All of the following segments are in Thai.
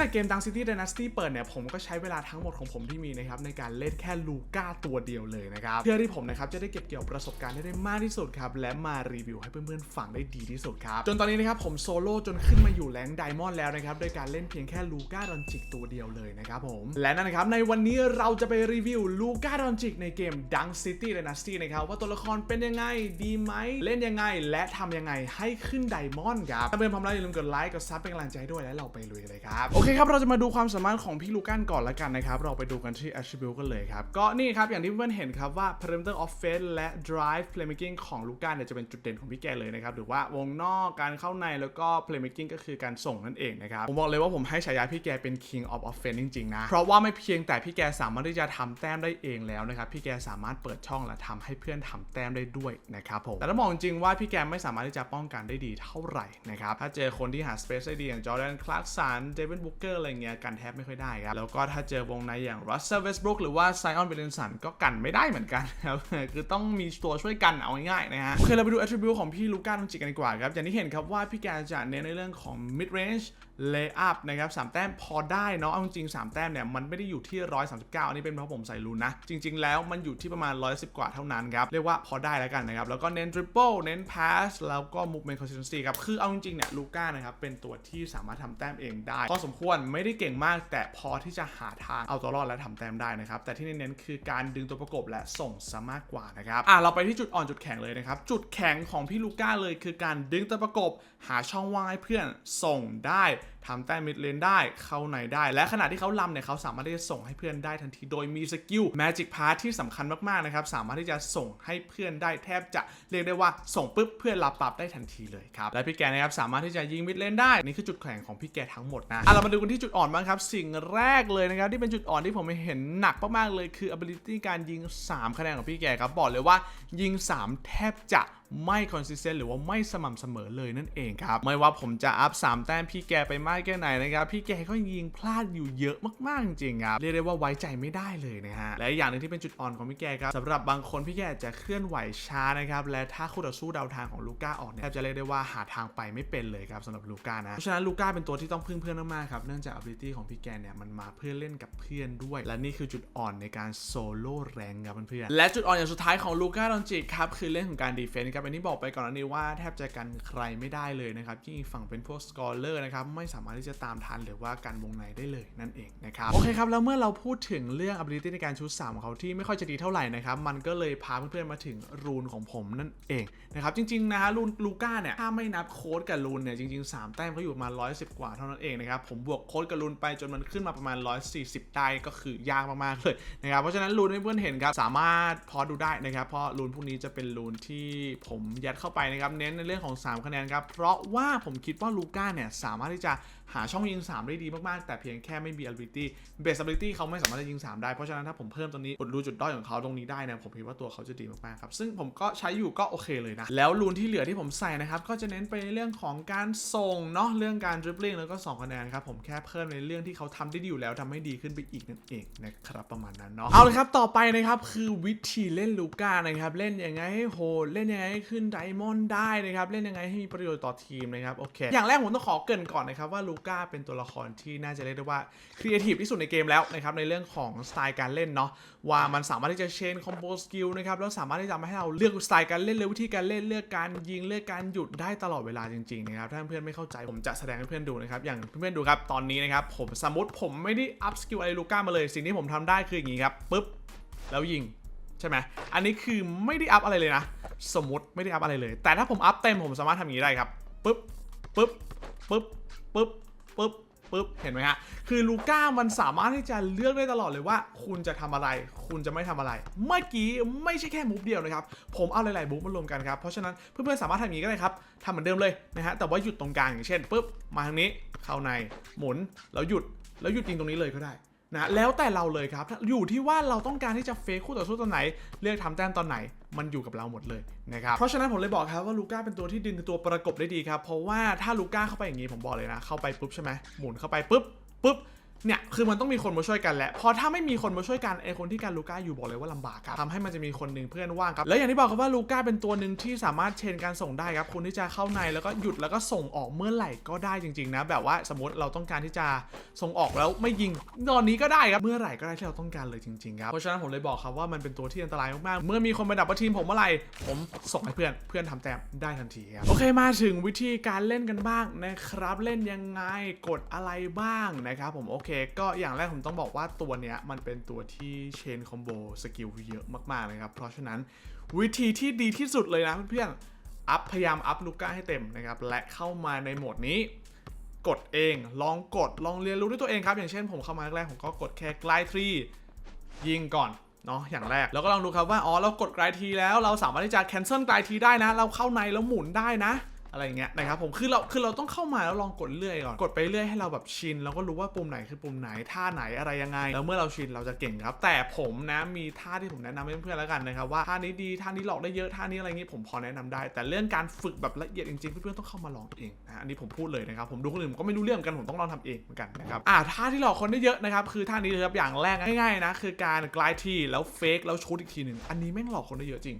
แต่เกม Dunk City Dynasty เปิดเนี่ยผมก็ใช้เวลาทั้งหมดของผมที่มีนะครับในการเล่นแค่ลูก้าตัวเดียวเลยนะครับเพื่อที่ผมนะครับจะได้เก็บเกี่ยวประสบการณ์ได้มากที่สุดครับและมารีวิวให้เพื่อนๆฟังได้ดีที่สุดครับจนตอนนี้นะครับผมโซโล่จนขึ้นมาอยู่แรงไดมอนด์แล้วนะครับโดยการเล่นเพียงแค่ลูก้าดอนจิกตัวเดียวเลยนะครับผมและนั่นนะครับในวันนี้เราจะไปรีวิวลูก้าดอนจิกในเกม Dunk City Dynasty นะครับว่าตัวละครเป็นยังไงดีไหมเล่นยังไงและทำยังไงให้ขึ้นไดมอนด์ครับถ้าเพื่อนพร้อมแล้วอย่าลืมกดไลค์กดซับเป็นกำลังใจด้วยและเราไปลุยเลยครับโอเคครับ เราจะมาดูความสามารถของพี่ลูก้านก่อนละกันนะครับ เราไปดูกันที่ attribute กันเลยครับ ก็นี่ครับ อย่างที่เพื่อนเห็นครับว่า perimeter offense และ drive playmaking ของลูก้านเนี่ยจะเป็นจุดเด่นของพี่แกเลยนะครับ หรือว่าวงนอกการเข้าในแล้วก็ playmaking ก็คือการส่งนั่นเองนะครับ ผมบอกเลยว่าผมให้ฉายาพี่แกเป็น king of offense จริงๆนะ เพราะว่าไม่เพียงแต่พี่แกสามารถที่จะทำแต้มได้เองแล้วนะครับ พี่แกสามารถเปิดช่องและทำให้เพื่อนทำแต้มได้ด้วยนะครับผม แต่ต้องบอกจริงว่าพี่แกไม่สามารถที่จะป้องกันได้ดีเท่าไหร่นะครับ ถ้าเจอคนที่หา space ได้ดีอย่างจอร์แดน คลาร์กสัน เดวินบุกเกอร์อะไรเงี้ยกันแทบไม่ค่อยได้ครับ แล้วก็ถ้าเจอวงในอย่างรัสเซลเวสบรุกหรือว่าไซออนเบลนสันก็กันไม่ได้เหมือนกันครับ คือต้องมีตัวช่วยกันเอาง่ายๆนะฮะโอเคเราไปดู attribute ของพี่ลูก้าตรงจิกกันดีกว่าครับอย่างที่เห็นครับว่าพี่แกจะเน้นในเรื่องของ mid range layup นะครับสามแต้มพอได้เนาะเอาจริงๆสามแต้มเนี่ยมันไม่ได้อยู่ที่ 139 อันนี้เป็นเพราะผมใส่รูนนะ จริง ๆ แล้วมันอยู่ที่ประมาณ 110 กว่าเท่านั้นครับ เรียกว่าพอได้แล้วกันนะครับ แล้วก็เน้น triple เน้น pass แล้วก็ movement consistency ครับ คือเอาจริงๆเนี่ยลูก้านะครับเป็นตัวที่สามารถทำแต้มเองได้พอสมควรไม่ได้เก่งมาก แต่พอที่จะหาทางเอาตัวรอดและทำแต้มได้นะครับแต่ที่เน้นๆคือการดึงตัวประกบและส่งซะมากกว่านะครับอะเราไปที่จุดอ่อนจุดแข็งเลยนะครับจุดแข็งของพี่ลูก้าเลยคือการดึงตัวประกบหาช่องว่างให้เพื่อนส่งได้ทำแต้มมิดเลนได้เข้าในได้ และขณะที่เขาลำเนี่ยเขาสามารถที่จะส่งให้เพื่อนได้ทันทีโดยมีสกิล Magic Pass ที่สำคัญมากๆนะครับสามารถที่จะส่งให้เพื่อนได้แทบจะเรียกได้ว่าส่งปุ๊บเพื่อนรับปรับได้ทันทีเลยครับและพี่แกนะครับสามารถที่จะยิงมิดเลนได้นี่คือจุดแข็งของพี่แกทั้งหมดนะอะเรามาดูกันที่จุดอ่อนบ้างครับสิ่งแรกเลยนะครับที่เป็นจุดอ่อนที่ผมเห็นหนักมากๆเลยคือ ability การยิง 3 คะแนนของพี่แกครับบอกเลยว่ายิง 3 แทบจะ ไม่ consistent หรือว่าไม่สม่ำเสมอเลยนั่นเองครับ ไม่ว่าผมจะอัพ 3 แต้มพี่แกไปมากแค่ไหนนะครับ พี่แกก็ยิงพลาดอยู่เยอะมากๆจริงครับ เรียกได้ว่าไว้ใจไม่ได้เลยนะฮะ และอย่างหนึงที่เป็นจุดอ่อนของพี่แกครับสำหรับบางคนพี่แกจะเคลื่อนไหวช้านะครับและถ้าคู่ต่อสู้เดาทางของลูก้าออกเนี่ยแทบจะเรียกได้ว่าหาทางไปไม่เป็นเลยครับสำหรับลูก้านะเพราะฉะนั้นลูก้าเป็นตัวที่ต้องพึ่งเพื่อนมากๆครับเนื่องจาก ability ของพี่แกเนี่ยมันมาเพื่อเล่นกับเพื่อนด้วย และนี่คือจุดอ่อนในการโซโล่แรงครับเพื่อนๆและจุดอ่อนอย่างสุดท้ายของลูก้าดอนจิครับคือเรื่องของการดีเฟนต์ครับอันนี้บอกไปก่อนหน้านี้ว่าแทบจะกันใครไม่ได้เลยนะครับที่ฝั่งเป็นพวกสกอร์เลอร์นะครับไม่สามารถที่จะตามทันหรือว่ากันวงในได้เลยนั่นเองนะครับโอเคครับแล้วเมื่อเราพูดถึงเรื่อง ability ในการชุด3ของเขาที่ไม่ค่อยจะดีเท่าไหร่นะครับมันก็เลยพาเพื่อนๆมาถึงรูนของผมนั่นเองนะครับจริงๆนะฮะรูนลูก้าเนี่ยถ้าไม่นับโค้ดกับรูนเนี่ยจริงๆ 3 แต้มเขาอยู่ประมาณ110 กว่าเท่านั้นเองนะครับผมบวกโค้ดกับรูนไปจนมันขึ้นมาประมาณ 140 ได้ก็คือยากมากๆเลยนะครับเพราะฉะนั้นรูนให้เพื่อนเห็นครับสามารถพอดูได้นะครับเพราะรูนพวกนี้จะเป็นรูนที่ผผมยัดเข้าไปนะครับ เน้นในเรื่องของ 3 คะแนนครับ เพราะว่าผมคิดว่าลูก้าเนี่ย สามารถที่จะ หาช่องยิง 3 ได้ดีมากๆ แต่เพียงแค่ไม่มี ability base ability เขาไม่สามารถจะยิง 3 ได้ เพราะฉะนั้นถ้าผมเพิ่มตรงนี้กดรูจุดด้อยของเขาตรงนี้ได้นะผมคิดว่าตัวเขาจะดีมากๆครับซึ่งผมก็ใช้อยู่ก็โอเคเลยนะ แล้วรูนที่เหลือที่ผมใส่นะครับก็จะเน้นไปในเรื่องของการส่งเนาะเรื่องการ dribbling แล้วก็2คะแนนครับผมแค่เพิ่มในเรื่องที่เขาทำได้ดีอยู่แล้วทำให้ดีขึ้นไปอีกนั่นเองนะครับประมาณนั้นเนาะเอาเลยครับต่อไปนะครับคือวิธีเล่นลูก้านะครับเล่นยังไงให้โหดเล่นยังไงให้ขึ้นไดมอนด์ได้นะครับเล่นยังไงให้มีประโยชน์ต่อทีมนะครับโอเคอย่างแรกผมต้องขอเกรินก่อนนะครับว่าลูก้าเป็นตัวละครที่น่าจะเรียกได้ว่าครีเอทีฟที่สุดในเกมแล้วนะครับในเรื่องของสไตล์การเล่นเนาะว่ามันสามารถที่จะเชนคอมโบสกิลนะครับแล้วสามารถที่จะทำให้เราเลือกสไตล์การเล่นเลยวิธีการเล่นเลือกการยิงเลือกการหยุดได้ตลอดเวลาจริงๆนะครับถ้าเพื่อนไม่เข้าใจผมจะแสดงให้เพื่อนดูนะครับอย่างเพื่อนๆดูครับตอนนี้นะครับผมสมมติผมไม่ได้อัพสกิลอะไรลูก้ามาเลยสิ่งที่ผมทำได้คืออย่างนี้ครับปุ๊บแล้วยิงใช่ไหมอันนี้คือไม่ได้อัพอะไรเลยนะ สมมติไม่ได้อัพอะไรเลย แต่ถ้าผมอัพเต็มผมสามารถทำอย่างนี้ได้ครับปึ๊บปึ๊บปึ๊บปึ๊บ ปึ๊บปึ๊บเห็นไหมฮะ คือลูก้ามันสามารถที่จะเลือกได้ตลอดเลยว่า คุณจะทำอะไร คุณจะไม่ทำอะไร เมื่อกี้ไม่ใช่แค่มุฟเดียวนะครับ ผมเอาหลายๆมุฟมารวมกันครับ เพราะฉะนั้นเพื่อนๆสามารถทำอย่างนี้ก็ได้ครับทำเหมือนเดิมเลยนะฮะ แต่ว่าหยุดตรงกลางอย่างเช่นปึ๊บ มาทางนี้ เข้าใน หมุน แล้วหยุด แล้วหยุดจริงตรงนี้เลยก็ได้ นะแล้วแต่เราเลยครับ อยู่ที่ว่าเราต้องการที่จะเฟคคู่ต่อสู้ตอนไหน เลือกทำแต้มตอนไหน มันอยู่กับเราหมดเลยนะครับ เพราะฉะนั้นผมเลยบอกครับว่าลูก้าเป็นตัวที่ดึงตัวประกบได้ดีครับ เพราะว่าถ้าลูก้าเข้าไปอย่างนี้ผมบอกเลยนะ เข้าไปปุ๊บใช่ไหมหมุนเข้าไปปุ๊บปุ๊บ เนี่ยคือมันต้องมีคนมาช่วยกันแหละพราะถ้าไม่มีคนมาช่วยกันไอคนที่การลูก้าอยู่บอกเลยว่าลำบากครับทำให้มันจะมีคนหนึ่งเพื่อนว่างครับแล้วอย่างที่บอกครับว่าลูก้าเป็นตัวหนึ่งที่สามารถเชนการส่งได้ครับคุณที่จะเข้าในแล้วก็หยุดแล้วก็ส่งออกเมื่อไหร่ก็ได้จริงๆนะแบบว่าสมมติเราต้องการที่จะส่งออกแล้วไม่ยิงตอนนี้ก็ได้ครับเมื่อไหร่ก็ได้ที่เราต้องการเลยจริงๆครับเพราะฉะนั้นผมเลยบอกครับว่ามันเป็นตัวที่อันตรายมากๆเมื่อมีคนมาดับทีมผมเมื่อไหร่ผมส่งให้เพื่อนเพื่อนทำแต้มได้ทันทีครับโอเคมาถึงวิธีการเล่นกันบ้างนะครับเล่นยังไงกดอะไรบ้างนะครับผมโอเคก็อย่างแรกผมต้องบอกว่าตัวเนี้ยมันเป็นตัวที่เชนคอมโบสกิลเยอะมากๆเลยครับ เพราะฉะนั้นวิธีที่ดีที่สุดเลยนะเพื่อนๆอัพพยายามอัพลูก้าให้เต็มนะครับ และเข้ามาในโหมดนี้กดเองลองกดลองเรียนรู้ด้วยตัวเองครับ อย่างเช่นผมเข้ามาแรกผมก็กดแค่ไกลทรียิงก่อนเนาะอย่างแรก แล้วก็ลองดูครับว่าอ๋อเรากดไกลทีแล้วเราสามารถที่จะแคนเซิลไกลทีได้นะ เราเข้าในแล้วหมุนได้นะ อะไรอย่างเงี้ยนะครับผมคือเราคือเราต้องเข้ามาแล้วลองกดเรื่อยก่อนกดไปเรื่อยให้เราแบบชินแล้วก็รู้ว่าปุ่มไหนคือปุ่มไหนท่าไหนอะไรยังไง แล้วเมื่อเราชินเราจะเก่งครับ แต่ผมนะมีท่าที่ผมแนะนำให้เพื่อนๆแล้วกันนะครับว่าท่านี้ดีท่านี้หลอกได้เยอะท่านี้อะไรเงี้ยผมพอแนะนำได้ แต่เรื่องการฝึกแบบละเอียดจริงๆเพื่อนๆต้องเข้ามาลองเองนะอันนี้ผมพูดเลยนะครับผมดูคนอื่นผมก็ไม่รู้เรื่องกันผมต้องลองทำเองเหมือนกันนะครับอ่าท่าที่หลอกคนได้เยอะนะครับคือท่านี้เลยครับอย่างแรกง่ายๆนะคือการกลายทีแล้วเฟกแล้วชุดอีกทีหนึ่งอันนี้แม่งหลอกคนได้เยอะจริง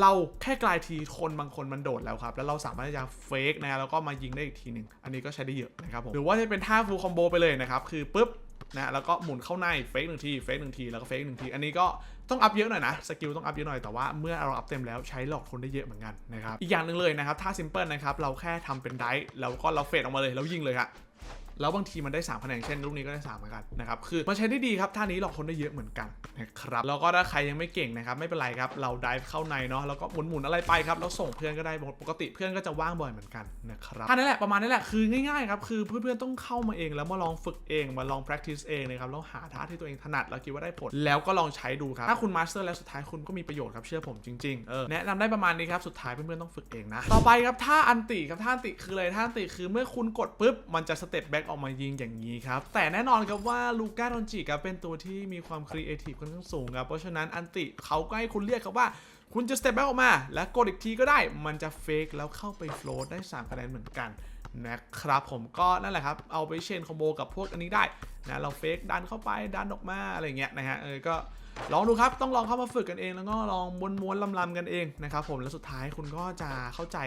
เราแค่กลายทีคนบางคนมันโดดแล้วครับ แล้วเราสามารถที่จะเฟกนะแล้วก็มายิงได้อีกทีหนึ่งอันนี้ก็ใช้ได้เยอะนะครับผมหรือว่าจะเป็นท่าฟูลคอมโบไปเลยนะครับ คือปุ๊บนะแล้วก็หมุนเข้าในเฟกหนึ่งทีเฟกหนึ่งทีแล้วก็เฟกหนึ่งที อันนี้ก็ต้องอัพเยอะหน่อยนะสกิลต้องอัพเยอะหน่อยแต่ว่าเมื่อเราอัพเต็มแล้วใช้หลอกคนได้เยอะเหมือนกันนะครับอีกอย่างหนึ่งเลยนะครับท่าซิมเพิลนะครับเราแค่ทำเป็นไดฟ์แล้วก็เราเฟดออกมาเลยแล้วยิงเลยครับ แล้วบางทีมันได้3คะแนนเช่นลูกนี้ก็ได้3เหมือนกันนะครับคือมันใช้ได้ดีครับท่านี้หลอกคนได้เยอะเหมือนกันนะครับแล้วก็ถ้าใครยังไม่เก่งนะครับไม่เป็นไรครับเราดิฟเข้าในเนาะแล้วก็หมุนๆอะไรไปครับแล้วส่งเพื่อนก็ได้ปกติเพื่อนก็จะว่างบ่อยเหมือนกันนะครับท่านั้นแหละประมาณนี้แหละคือง่ายๆครับคือเพื่อนๆต้องเข้ามาเองแล้วมาลองฝึกเองมาลอง practice เองนะครับแล้วหาท่าที่ตัวเองถนัดแล้วคิดว่าได้ผล แล้วก็ลองใช้ดูครับถ้าคุณ master แล้วสุดท้ายคุณก็มีประโยชน์ครับเชื่อผมจริงๆเออแนะนำได้ประมาณนี้ครับสุดท้ายเพื่อนๆต้องฝึกเองนะต่อไปครับท่าอันติครับท่าอันติคืออะไรท่าอันติคือเมื่อคุณกดปุ๊บมันจะสเต็ปแบ็กออกมายิงอย่างนี้ครับ แต่แน่นอนครับว่าลูก้าดอนจิครับเป็นตัวที่มีความครีเอทีฟค่อนข้างสูงครับเพราะฉะนั้นอันติเขาก็ให้คุณเรียกครับว่าคุณจะสเต็ปแบ็กออกมา แล้วกดอีกทีก็ได้ มันจะเฟกแล้วเข้าไปโฟลตได้3คะแนนเหมือนกันนะครับผมก็นั่นแหละครับ เอาไปเชนคอมโบกับพวกอันนี้ได้นะเราเฟกดันเข้าไปดันออกมาอะไรเงี้ยนะฮะเออก็ลองดูครับต้องลองเข้ามาฝึกกันเอง แล้วก็ลองม้วนๆลำๆกันเองนะครับผมแล้วสุดท้ายคุณก็จะเข้าใจ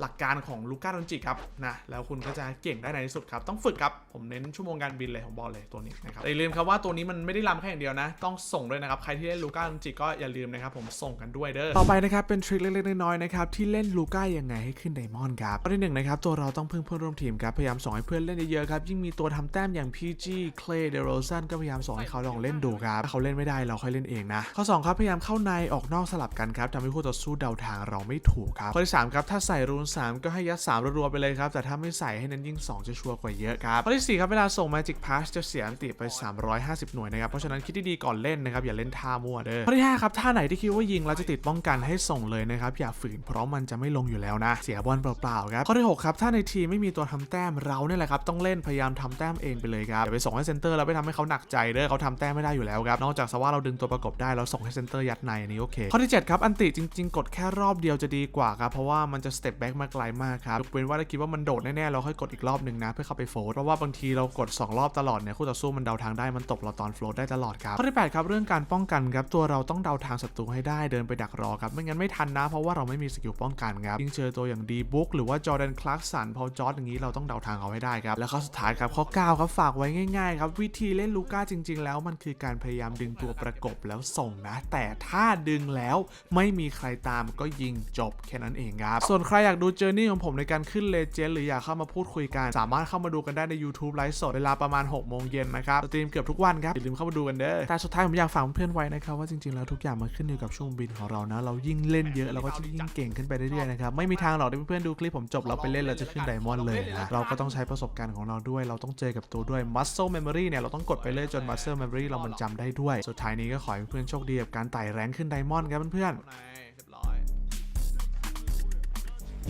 หลักการของลูก้าดอนจิครับนะแล้วคุณก็จะเก่งได้ในที่สุดครับ ต้องฝึกครับ ผมเน้นชั่วโมงการบินเลยของบอลเลยตัวนี้นะครับอย่าลืมครับว่าตัวนี้มันไม่ได้ลำแค่อย่างเดียวนะ ต้องส่งด้วยนะครับ ใครที่เล่นลูก้าดอนจิก็อย่าลืมนะครับผมส่งกันด้วยเด้อต่อไปนะครับเป็นทริคเล็กๆน้อยๆนะครับที่เล่นลูก้ายังไงให้ขึ้นไดมอนด์ครับข้อที่หนึ่งนะครับตัวเราต้องพึ่งเพื่อนร่วมทีมครับพยายามส่งให้เพื่อนเล่นเยอะๆครับยิ่งมีตัวทำแต้มอย่าง PG Clay d e r o z a n ก็พยายามส่งให้เขาลองเล่นดูครับถ้าเขาเล่นไม่ได้เราค่อยเล่นเองนะข้อสองครับพยายามเข้าในออกนอกสลับกันครับทำให้คู่ต่อสู้เดาทางเราไม่ถูกครับข้อที่สามครับถ้าใส่รูนสามก็ให้ยัดสามรัวๆไปเลยครับ แต่ถ้าไม่ใส่ให้เน้นยิ่ง 2 จะชัวร์กว่าเยอะครับ ข้อที่ 4 ครับ เวลาส่ง Magic Pass จะเสียอันติไป 350 หน่วยนะครับ เพราะฉะนั้นคิดดีๆก่อนเล่นนะครับ อย่าเล่นท่ามั่วเด้อข้อที่ 5 ครับ ท่าไหนที่คิดว่ายิงแล้วจะติดป้องกันให้ส่งเลยนะครับ อย่าฝืนเพราะมันจะไม่ลงอยู่แล้วนะ เสียบอลเปล่าๆครับ ข้อที่ 6 ครับ ถ้าในทีมไม่มีตัวทำแต้มเราเนี่ยแหละครับต้องเล่นพยายามทำแต้มเองไปเลยครับอย่าไปส่งให้เซนเตอร์แล้วไปทำให้เขาหนักใจเด้อเขาทำแต้มไม่ได้อยู่แล้วครับนอกจากสว่าเราดึงตัวประกบได้แล้วส่งให้เซนเตอร์ยัดในอันนี้โอเคข้อที่7ครับอันติจริง ๆ กดแค่รอบเดียวจะดีกว่าครับเพราะว่ามันจะสเต็ปแบ็กมาไกลมากครับยกเว้นว่าถ้าคิดว่ามันโดดแน่ๆเราค่อยกดอีกรอบหนึ่งนะเพื่อเข้าไปโฟลเพราะว่าบางทีเรากด 2 รอบตลอดเนี่ยคู่ต่อสู้มันเดาทางได้มันตบเราตอนโฟลได้ตลอดครับข้อที่8ครับเรื่องการป้องกันครับตัวเราต้องเดาทางศัตรูให้ได้เดินไปดักรอครับไม่งั้นไม่ทันนะ เพราะว่าเราไม่มีสกิลป้องกันครับยิ่งเจอตัวอย่างดีบุ๊กหรือว่าจอร์แดนคลาร์กสันพอจอร์ดอย่างนี้เราต้องเดาทางเขาให้ได้ครับแล้วข้อสุดท้ายครับข้อ9ครับฝากไว้ง่ายๆครับวิธีเล่นลูก้าจริง ๆ แล้วมันคือการพยายามดึงตัวประกบแล้วส่งนะ แต่ถ้าดึงแล้วไม่มีใครตามก็ยิงจบแค่นั้นเองครับส่วนใครอยากดูเจอร์นี่ของผมในการขึ้นเลเจนด์หรืออยากเข้ามาพูดคุยกัน สามารถเข้ามาดูกันได้ใน YouTube ไลฟ์สดเวลาประมาณ6โมงเย็นนะครับสตรีมเกือบทุกวันครับอย่าลืมเข้ามาดูกันเด้อแต่สุดท้ายผมอยากฝากเพื่อนๆไว้นะครับว่าจริงๆแล้วทุกอย่างมันขึ้นอยู่กับช่วงบินของเรานะเรายิ่งเล่นเยอะเราก็จะยิ่งเก่งขึ้นไปเรื่อยๆนะครับไม่มีทางหรอกที่เพื่อนๆดูคลิปผมจบแล้วไปเล่นเราจะขึ้นไดมอนด์เลยนะเราก็ต้องใช้ประสบการณ์ของเราด้วย เราต้องเจอกับตัวด้วย muscle memory เนี่ยเราต้องกดไปเรื่อยจน muscle memory เรามันจำได้ด้วย สุดท้ายนี้ก็ขอให้เพื่อนๆโชคดีกับการไต่แรงขึ้นไดมอนด์ครับเพื่อนๆ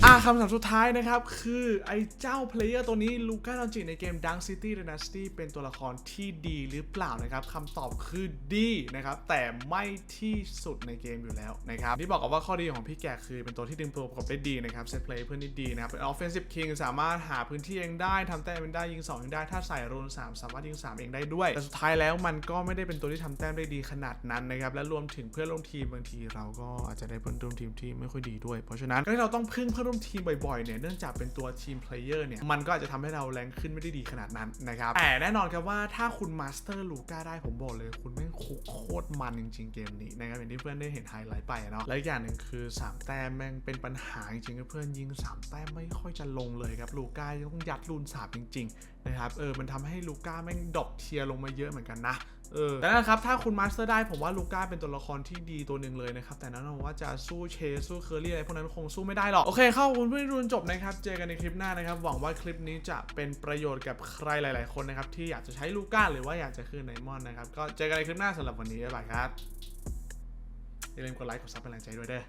อะคำถามสุดท้ายนะครับ คือไอ้เจ้าเพลเยอร์ตัวนี้ลูก้าดอนจิในเกม Dunk City Dynasty เป็นตัวละครที่ดีหรือเปล่านะครับคำตอบคือดีนะครับ แต่ไม่ที่สุดในเกมอยู่แล้วนะครับ ที่บอกกับว่าข้อดีของพี่แกคือเป็นตัวที่ดึงตัวประกอบได้ดีนะครับเซตเพลย์เพื่อนได้ดีนะครับ เป็น offensive king สามารถหาพื้นที่เองได้ทำแต้มเองได้ยิง2เองได้ถ้าใส่รูน3สามารถยิง 3 เองได้ด้วย แต่สุดท้ายแล้วมันก็ไม่ได้เป็นตัวที่ทำแต้มได้ดีขนาดนั้นนะครับและรวมถึงเพื่อนร่วมทีมบางทีเราก็อาจจะได้เพื่อนร่วมทีมที่ไม่ค่อยดีด้วย เพราะฉะนั้นการที่เราต้องพึ่งเพื่อนร่วมทีมบ่อยๆเนี่ยเนื่องจากเป็นตัวทีมเพลเยอร์เนี่ยมันก็อาจจะทำให้เราแรงขึ้นไม่ได้ดีขนาดนั้นนะครับแต่แน่นอนครับว่าถ้าคุณมาสเตอร์ลูก้าได้ผมบอกเลย คุณแม่งคุกโคตรมันจริงๆเกมนี้นะครับอย่างที่เพื่อนได้เห็นไฮไลท์ไปอะเนาะและอีกอย่างหนึ่งคือ 3 แต้มแม่งเป็นปัญหาจริงๆครับเพื่อนยิง 3 แต้มไม่ค่อยจะลงเลยครับลูก้าต้องยัดรูนสามจริงๆนะครับเออมันทำให้ลูก้าแม่งดรอปเทียร์ลงมาเยอะเหมือนกันนะ เออแต่นะครับ ถ้าคุณมาสเตอร์ได้ผมว่าลูก้าเป็นตัวละครที่ดีตัวหนึ่งเลยนะครับ แต่นั้นอนว่าจะสู้เชสู้เคอรี่อะไรพวกนั้นคงสู้ไม่ได้หรอก โอเค เข้าคุณเพื่อนรุนจบนะครับ เจอกันในคลิปหน้านะครับ หวังว่าคลิปนี้จะเป็นประโยชน์กับใครหลาย ๆ คนนะครับ ที่อยากจะใช้ลูก้าหรือว่าอยากจะคืนไนมอนนะครับ ก็เจอกันในคลิปหน้าสำหรับวันนี้บ๊ายบายครับอย่าลืมกดไลค์กดซับเป็นแรงใจด้วยเด้อ